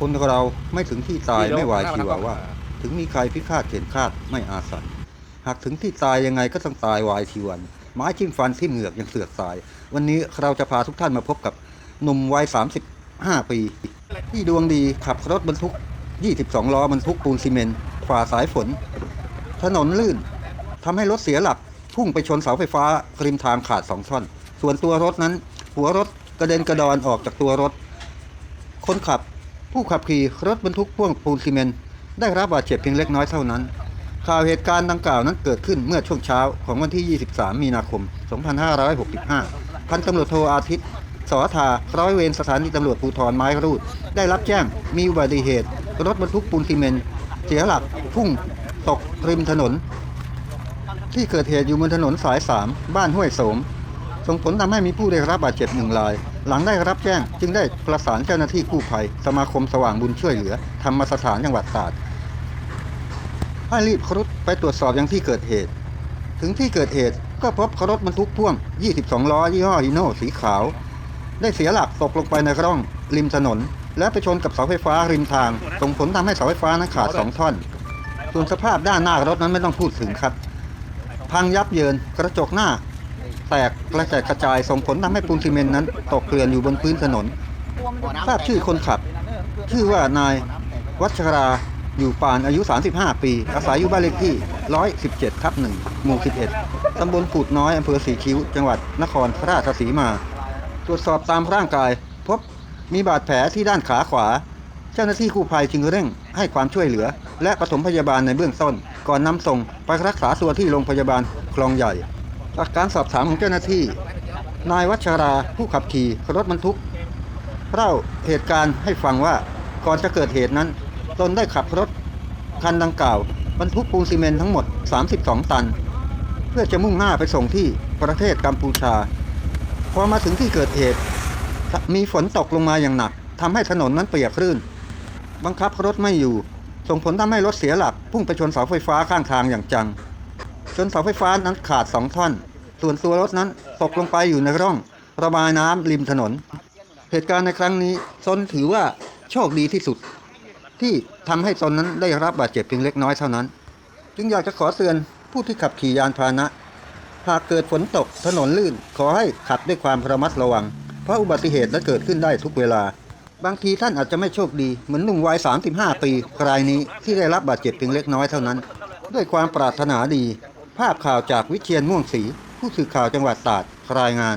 คนเราไม่ถึงที่ตายไม่วายชีวาว่า ถึงมีใครพิฆาตเข็นคาดไม่อาศัยหากถึงที่ตายยังไงก็ต้องตายวายทีวัน ไม้จิ้มฟันที่เหงือกยังเสือกตาย วันนี้เราจะพาทุกท่านมาพบกับหนุ่มวัย 35 ปี ที่ดวงดีขับรถบรรทุก 22 ล้อบรรทุกปูนซีเมนต์ฝ่าสายฝน ถนนลื่นทำให้รถเสียหลักพุ่งไปชนเสาไฟฟ้าริมทางขาดสองท่อน ส่วนตัวรถนั้น หัวรถกระเด็นกระดอนออกจากตัวรถ คนขับ ผู้ขับขี่รถบรรทุกพ่วงปูนซีเมนต์ได้รับบาดเจ็บเพียงเล็กน้อยเท่านั้น ข่าวเหตุการณ์ดังกล่าวนั้นเกิดขึ้นเมื่อช่วงเช้าของวันที่ 23 มีนาคม 2565 พันตำรวจโทอาทิตย์สอทาร้อยเวรสถานีตำรวจภูธรไม้รูด ได้รับแจ้งมีอุบัติเหตุ รถบรรทุกปูนซีเมนต์เสียหลักพุ่งตกริมถนน ที่เกิดเหตุอยู่บนถนนสาย 3 บ้านห้วยโสม ส่งผลทำให้มีผู้ได้รับบาดเจ็บหนึ่งราย หลังได้รับแจ้งจึงได้ประสานเจ้าหน้าที่กู้ภัย สมาคมสว่างบุญช่วยเหลือ ธรรมสถานจังหวัดตราดให้รีบรุดไปตรวจสอบยังที่เกิดเหตุ ถึงที่เกิดเหตุก็พบรถบรรทุกพ่วง 22 ล้อยี่ห้อฮีโน่สีขาว ได้เสียหลักตกลงไปในร่อง ริมถนน และไปชนกับเสาไฟฟ้าริมทาง ส่งผลทำให้เสาไฟฟ้านั้นขาดสองท่อน ส่วนสภาพด้านหน้ารถนั้นไม่ต้องพูดถึงครับ พังยับเยินกระจกหน้า แตกกระจายกระจายส่งผลทำให้ปูนซีเมนต์นั้นตกเกลื่อนอยู่บนพื้นถนน ทราบชื่อคนขับ ชื่อว่านายวัชราอยู่ปานอายุ 35 ปี อาศัยอยู่บ้านเลขที่ 117ทับ1หมู่ 11 ตำบลปูดน้อยอำเภอสีคิ้ว จังหวัดนครราชสีมา ตรวจสอบตามร่างกาย พบมีบาดแผลที่ด้านขาขวา เจ้าหน้าที่กู้ภัยจึงเร่งให้ความช่วยเหลือ และปฐมพยาบาลในเบื้องต้น ก่อนนำส่งไปรักษาตัวที่โรงพยาบาลคลองใหญ่ จากการสอบถามของเจ้าหน้าที่ นายวัชราผู้ขับขี่รถบรรทุกเล่าเหตุการณ์ให้ฟังว่าก่อนจะเกิดเหตุนั้น ตนได้ขับรถคันดังกล่าวบรรทุกปูนซีเมนต์ทั้งหมด 32 ตัน เพื่อจะมุ่งหน้าไปส่งที่ประเทศกัมพูชา พอมาถึงที่เกิดเหตุ มีฝนตกลงมาอย่างหนักทำให้ถนนนั้นเปียกคลื่น บังคับรถไม่อยู่ ส่งผลทำให้รถเสียหลักพุ่งไปชนเสาไฟฟ้าข้างทางอย่างจัง นเสาไฟฟ้านั้นขาดสองท่อน ส่วนตัวรถนั้นตกลงไปอยู่ในร่อง ระบายน้ำริมถนน เหตุการณ์ในครั้งนี้ตนถือว่าโชคดีที่สุด ที่ทำให้ตนนั้นได้รับบาดเจ็บเพียงเล็กน้อยเท่านั้น จึงอยากจะขอเตือนผู้ที่ขับขี่ยานพาหนะ หากเกิดฝนตกถนนลื่น ขอให้ขับด้วยความระมัดระวัง เพราะอุบัติเหตุนั้นเกิดขึ้นได้ทุกเวลา บางทีท่านอาจจะไม่โชคดีเหมือนหนุ่มวัย 35 ปีรายนี้ที่ได้รับบาดเจ็บเพียงเล็กน้อยเท่านั้น ด้วยความปรารถนาดี ภาพข่าวจากวิเชียนม่วงศรีผู้สื่อข่าวจังหวัดตราดรายงาน